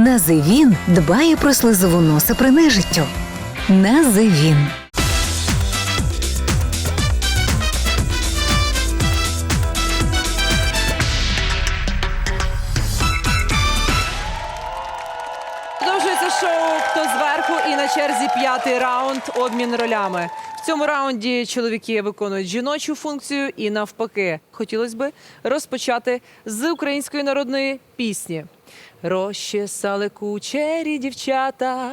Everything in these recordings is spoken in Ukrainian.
Називін дбає про слизову носа при нежиттю. Називін. Продовжується шоу Хто зверху і на черзі п'ятий раунд обмін ролями. В цьому раунді чоловіки виконують жіночу функцію і навпаки. Хотілося би розпочати з української народної пісні. Розчесали кучері дівчата,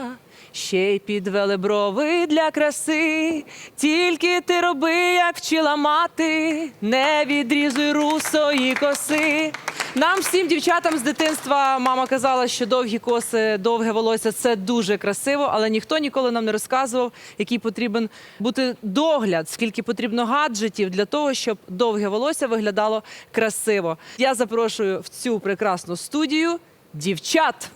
ще й підвели брови для краси. Тільки ти роби, як вчила мати, не відрізуй русої коси. Нам всім дівчатам з дитинства мама казала, що довгі коси, довге волосся це дуже красиво, але ніхто ніколи нам не розказував, який потрібен бути догляд, скільки потрібно гаджетів для того, щоб довге волосся виглядало красиво. Я запрошую в цю прекрасну студію дівчат.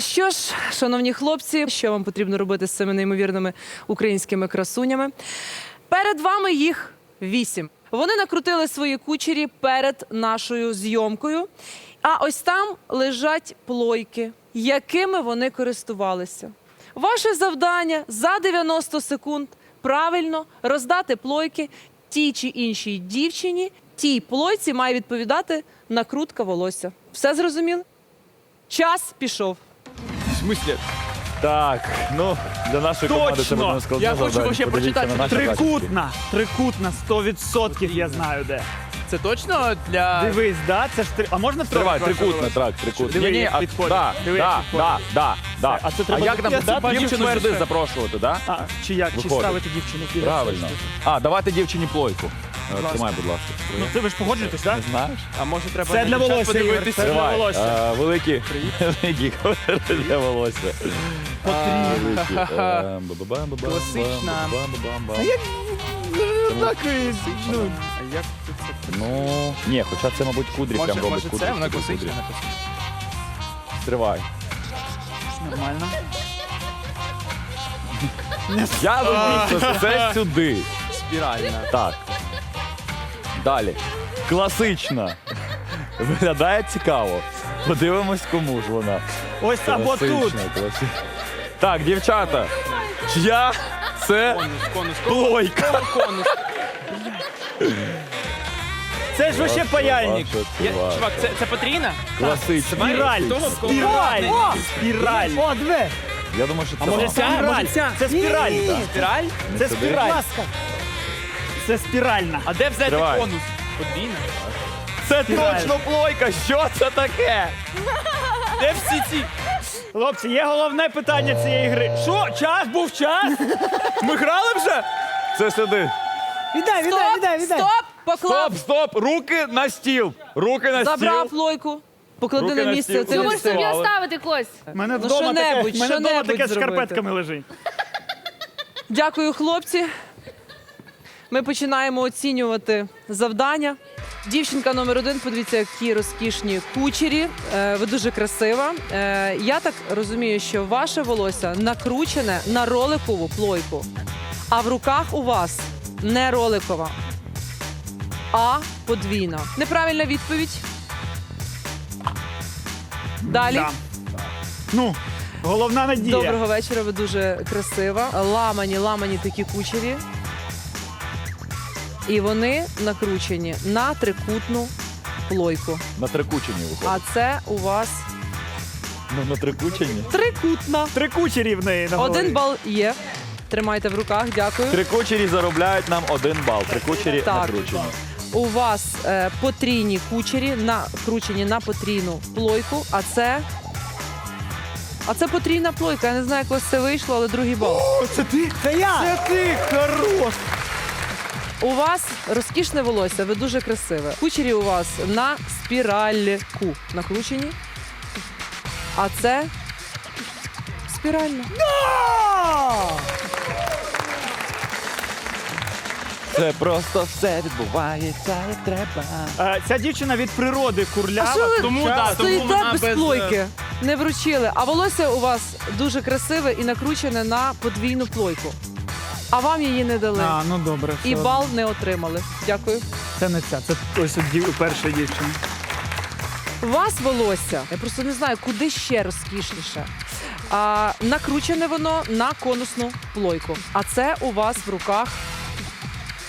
Що ж, шановні хлопці, що вам потрібно робити з цими неймовірними українськими красунями? Перед вами їх вісім. Вони накрутили свої кучері перед нашою зйомкою. А ось там лежать плойки, якими вони користувалися. Ваше завдання за 90 секунд правильно роздати плойки тій чи іншій дівчині. Тій плойці має відповідати накрутка волосся. Все зрозуміли? Час пішов. В смысле? Так, ну для нашої команди це буде Точно! складно. Я хочу вообще прочитати. Трикутна, трикутна, 100% я знаю де. Це точно для. Дивись, да? Це ж три. А можна Тривай, трохи? трикутне, так, трикутне. Диви, Ні, ні, як а, підходить. да, Диви, як да, да, да, да. А це треба як нам я це да, дівчину вперше. сюди запрошувати, да? А, чи як? Чи Виходить. ставити дівчину? Ти Правильно. А, давайте дівчині плойку. Е, Тримай, будь ласка. Ну ти ви ж погоджуєтесь, так? Знаєш? А може треба Це на для дівчат волосся, Ігор, подивитися? це для Тривай. волосся. Е, Великі, великі кольори для волосся. Великі. Е, ба-ба-бам-ба-бам, Класична. ба-ба-бам-ба-бам. Так і, ну, А як це? Ну, ні, хоча це, мабуть, кудрі Може, прям робить може кудрі. це вона кудрі. класична? Стривай. нормально. Я думаю, що це сюди. Спіральна. Так. Далі. Класична. Виглядає цікаво. Подивимось, кому ж вона. Ось або тут. Класична, класична. Так, дівчата. Чия це Конус, конус, плойка? конус. Це ж вообще паяльник. Я, чувак. це, це потрійна? Класична. Спіраль. Того, в кого Спіраль. О! Спіраль. О, две. Я думаю, що це А може вона. ця? Може Спіраль. ця? Це спіраль. так. Спіраль? Це сюди? спіраль. Це спіральна. А де взяти Тривай. конус? Подвійна? Це Спіраль. точно плойка. Що це таке? Де всі ці? Хлопці, є головне питання цієї гри. Що? Час був час? Ми грали вже? Це сюди. Віддай, Стоп! Стоп! Поклав! Стоп, стоп! Руки на стіл! Руки на Забрав стіл! плойку. Поклади Руки на на місце. стіл. Ти не собі встиг. Ставити Кость. Мене Ну, вдома таке, що-небудь, мене вдома що-небудь таке з зробити. шкарпетками лежить. Дякую, хлопці. Ми починаємо оцінювати завдання. Дівчинка номер один, подивіться, які розкішні кучері. Е, ви дуже красива. Е, я так розумію, що ваше волосся накручене на роликову плойку, а в руках у вас не роликова, а подвійна. Неправильна відповідь. Далі. Да. Ну, головна надія. Доброго вечора, ви дуже красива. Ламані, ламані такі кучері. І вони накручені на трикутну плойку. На трикучені А це у вас Ну, на трикучені. трикутна. Три кучері в неї на голові. Один бал є. Тримайте в руках, дякую. Трикучері заробляють нам один бал. Трикучері Так. накручені. У вас е, потрійні кучері, накручені на потрійну плойку, а це. А це потрійна плойка. Я не знаю, як у вас це вийшло, але другий бал. Це ти? Це я. Це ти, хорош. У вас розкішне волосся, ви дуже красиве. Кучері у вас на спіральку накручені. А це спіральна. Це просто все відбувається, як треба. Е, Ця дівчина від природи курлява. А що ви тому да, тому стоїте вона без без, плойки? Не вручили. А волосся у вас дуже красиве і накручене на подвійну плойку. А вам її не дали. А, ну добре. І все. бал не отримали. Дякую. Це не ця, це ось от дів- перша дівчина. У вас волосся, я просто не знаю, куди ще розкішніше. А, накручене воно на конусну плойку. А це у вас в руках,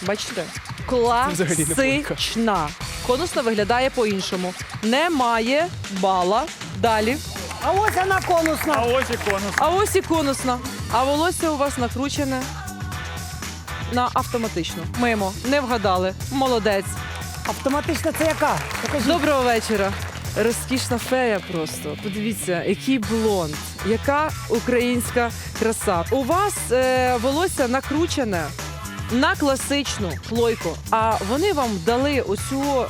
бачите, класична. Конусна виглядає по-іншому. Немає бала. Далі. А ось вона конусна. А ось і конус. А ось і конусна. А волосся у вас накручене на автоматично. Мимо. Не вгадали. Молодець. Автоматична це яка? Покажіть. Доброго вечора. Розкішна фея просто. Подивіться, який блонд, яка українська краса. У вас е, волосся накручене на класичну плойку, а вони вам дали оцю.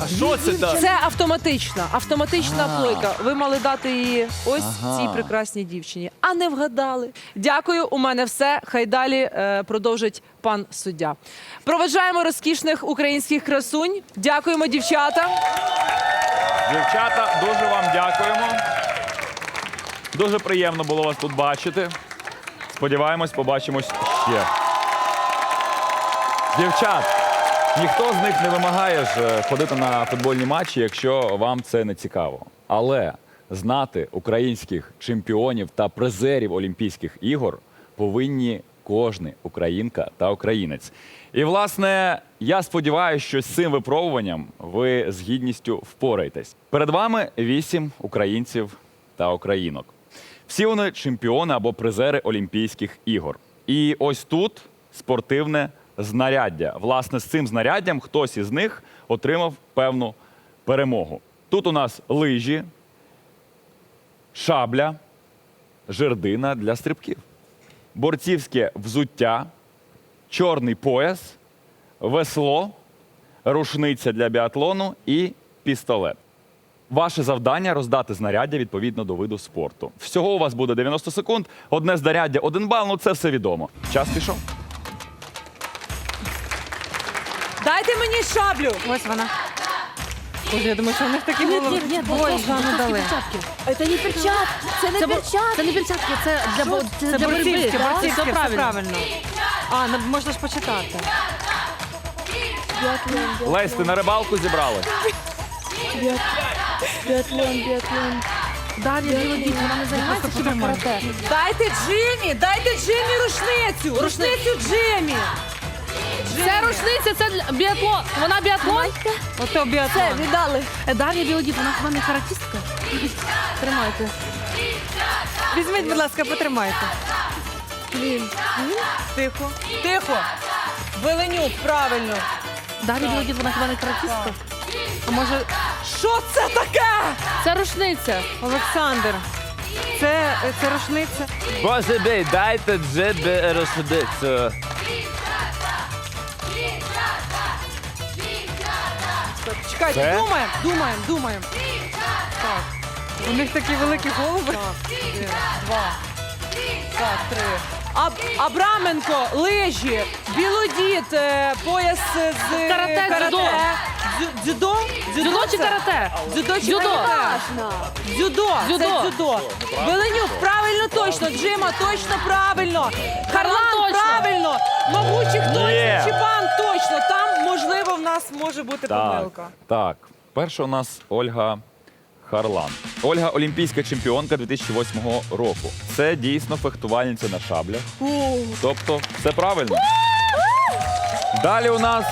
А що це так? Це автоматична, автоматична А. плойка. Ви мали дати її ось Ага. цій прекрасній дівчині, а не вгадали. Дякую. У мене все. Хай далі е, продовжить пан суддя. Проведжаємо розкішних українських красунь. Дякуємо, дівчата. Дівчата, дуже вам дякуємо. Дуже приємно було вас тут бачити. Сподіваємось, побачимось ще. Дівчат, ніхто з них не вимагає ж е, ходити на футбольні матчі, якщо вам це не цікаво. Але знати українських чемпіонів та призерів Олімпійських ігор повинні кожний українка та українець. І, власне, я сподіваюся, що з цим випробуванням ви з гідністю впораєтесь. Перед вами вісім українців та українок. Всі вони чемпіони або призери Олімпійських ігор. І ось тут спортивне знаряддя. Власне, з цим знаряддям хтось із них отримав певну перемогу. Тут у нас лижі, шабля, жердина для стрибків, борцівське взуття, чорний пояс, весло, рушниця для біатлону і пістолет. Ваше завдання роздати знаряддя відповідно до виду спорту. Всього у вас буде 90 секунд. Одне знаряддя, один бал. Ну це все відомо. Час пішов. Дайте мені шаблю. Ось вона. Боже, я думаю, що у них такі Ні, були. ні, ні, Ой, не дали. перчатки. Це не перчатки. Це не Це, бо- перчатки. це не перчатки, це для, бо- це Це для боротьби. борцівське, так? борцівське, Все все правильно. правильно. А, ну, можна ж почитати. Лесь, ти на рибалку зібрали? Біатлон, біатлон. Дар'я Білодій, вона не займається хіба карате. Дайте Джиммі, дайте Джиммі рушницю. Рушницю Джиммі. Це рушниця, це для- біатлон. Вона біатлон? Ото біатлон. Це віддали. Е, Дар'я Білодій, вона хіба не каратістка? Тримайте. Візьміть, будь ласка, потримайте. Тихо. Тихо. Веленюк, правильно. Дар'я Білодій, вона хіба не каратістка? А може, Що це таке? це рушниця? Олександр. Це, це рушниця. Боже бій, дайте джебі розходиться. Чекайте, Це? думаємо, думаємо, думаємо. Так. У них такі великі голови. Так, один, два. Так, три. Аб Абраменко, лижі, білодіт, е, пояс з Карате, дзюдо. Дзю- Дзюдо? Дзюдо чи це? карате? Дзюдо чи Дзюдо. карате? Дзюдо. Дзюдо. Це дзюдо. Веленюк, правильно точно. Джима, точно правильно. Харлан, точно. правильно. Могучих точно. Чіпан точно. Там, можливо, в нас може бути помилка. так. Перша у нас Ольга Харлан. Ольга олімпійська чемпіонка 2008 року. Це дійсно фехтувальниця на шаблях. Тобто, все правильно. Далі у нас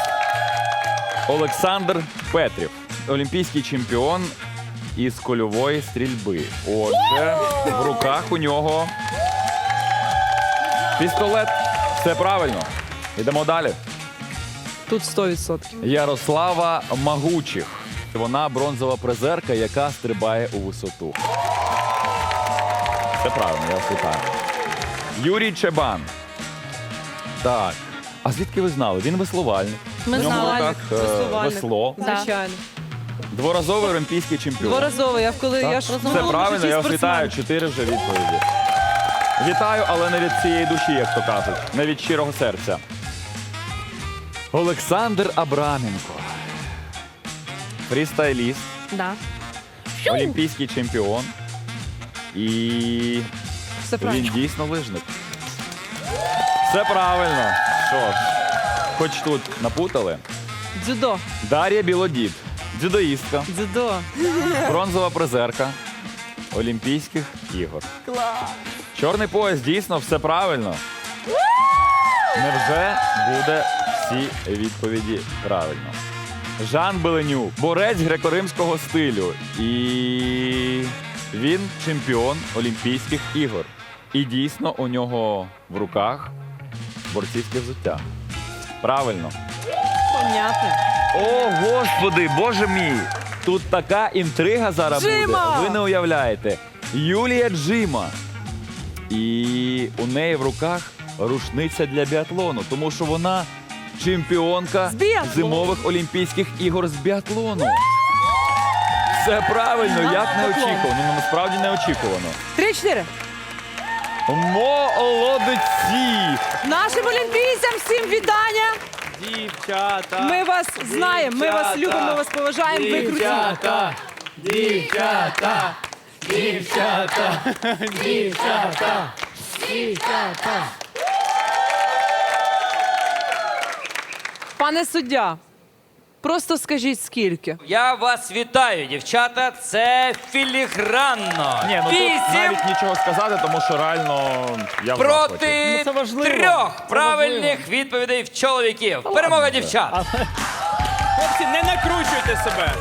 Олександр Петрів, олімпійський чемпіон із кольової стрільби. Отже, в руках у нього пістолет. Все правильно. Йдемо далі. Тут 100%. Ярослава Магучих. Вона бронзова призерка, яка стрибає у висоту. Це правильно, я вас вітаю. Юрій Чебан. Так. А звідки ви знали? Він веслувальник. Ми В ньому знали. руках е, Веслувальник. весло. Да. Звичайно. Дворазовий олімпійський чемпіон. Дворазово. Я коли я ж Це в правильно, я вас вітаю. Чотири вже відповіді. Вітаю, але не від цієї душі, як то кажуть, не від щирого серця. Олександр Абраменко. Фрістайліст, Да. олімпійський чемпіон. І Все він дійсно лижник. Все правильно. Що ж, хоч тут напутали. Дзюдо. Дар'я Білодід, дзюдоїстка, Дзюдо. бронзова призерка Олімпійських ігор. Клас! Чорний пояс дійсно все правильно. Невже буде всі відповіді правильно? Жан Беленюк, борець греко-римського стилю. І він чемпіон Олімпійських ігор. І дійсно у нього в руках борцівське взуття. Правильно. Понятно. О, господи, боже мій! Тут така інтрига зараз Джима! буде. Ви не уявляєте. Юлія Джима. І у неї в руках рушниця для біатлону, тому що вона чемпіонка З біатлону. зимових Олімпійських ігор з біатлону. Все правильно, як неочікувано. Ну насправді неочікувано. Три-чотири. Молодці! Нашим олімпійцям всім вітання. Дівчата. Ми вас знаємо, ми вас любимо, ми вас поважаємо. Ви круті. Дівчата. Дівчата. Дівчата. Дівчата. Дівчата. Пане суддя, просто скажіть скільки. Я вас вітаю, дівчата. Це філігранно. Ні, ну тут Вісім навіть нічого сказати, тому що реально я в захваті. проти Ну, це важливо. трьох Це правильних відповідей в чоловіків. Перемога дівчат. Хлопці, не накручуйте себе.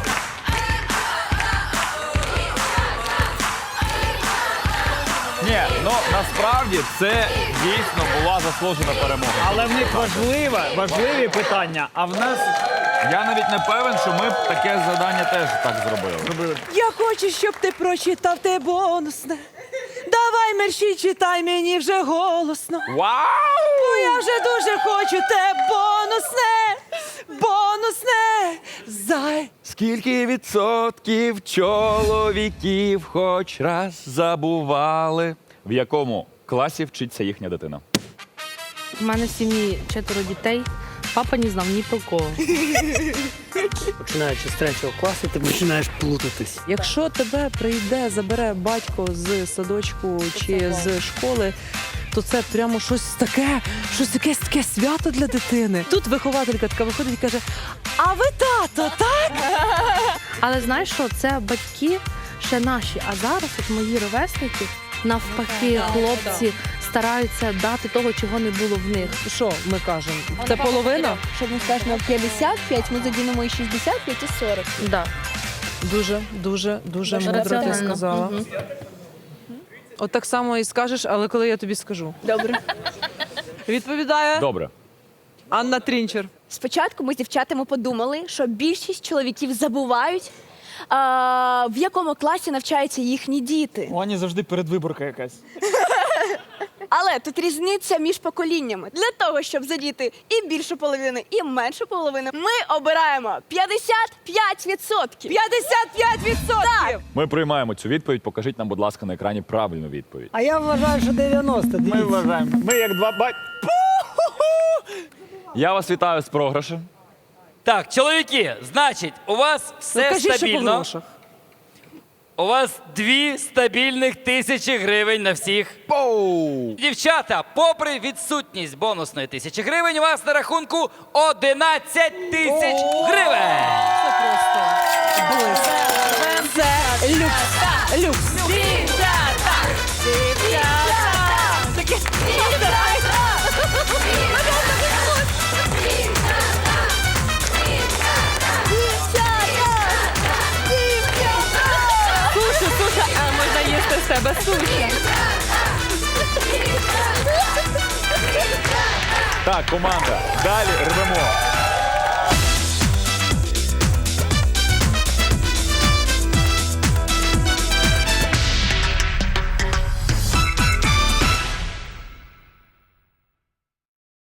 Ні, ну насправді це дійсно була заслужена перемога. Але в них важливе, важливі питання, а в нас Я навіть не певен, що ми б таке завдання теж так зробили. Я хочу, щоб ти прочитав те бонусне. Давай мерщій читай мені вже голосно. Вау! Бо я вже дуже хочу те бонусне, бонусне. Зай. Скільки відсотків чоловіків хоч раз забували? В якому класі вчиться їхня дитина? У мене в сім'ї четверо дітей. Папа не знав ні про кого. Починаючи з третього класу, ти починаєш плутатись. Якщо тебе прийде, забере батько з садочку чи з школи, то це прямо щось таке, щось таке, таке свято для дитини. Тут вихователька така виходить і каже: А ви тато, так? Але знаєш що, це батьки ще наші. А зараз от мої ровесники, навпаки, хлопці стараються дати того, чого не було в них. Що ми кажемо? Це половина? Щоб ми скажемо 55, ми задінемо і 65, і 40. Да. Дуже, дуже, дуже мудро ти Раціонально. сказала. Мгм. От так само і скажеш, але коли я тобі скажу. Добре. Відповідає Добре. Анна Трінчер. Спочатку ми з дівчатами подумали, що більшість чоловіків забувають, а, в якому класі навчаються їхні діти. у Ані завжди передвиборка якась. Але тут різниця між поколіннями. Для того, щоб задіти і більшу половину, і меншу половину, ми обираємо 55%. 55%! Ми приймаємо цю відповідь. Покажіть нам, будь ласка, на екрані правильну відповідь. А я вважаю, що 90. Ми Дивіться. вважаємо. Ми як два бать. Я вас вітаю з програшем. Так, чоловіки, значить, у вас все Ну, що по стабільно. грошах. У вас дві стабільних тисячі гривень на всіх. Дівчата, попри відсутність бонусної тисячі гривень, у вас на рахунку 11 тисяч гривень. Це просто блиск. Це люкс. Люкс. Тебе суші. Так, команда, далі рвемо.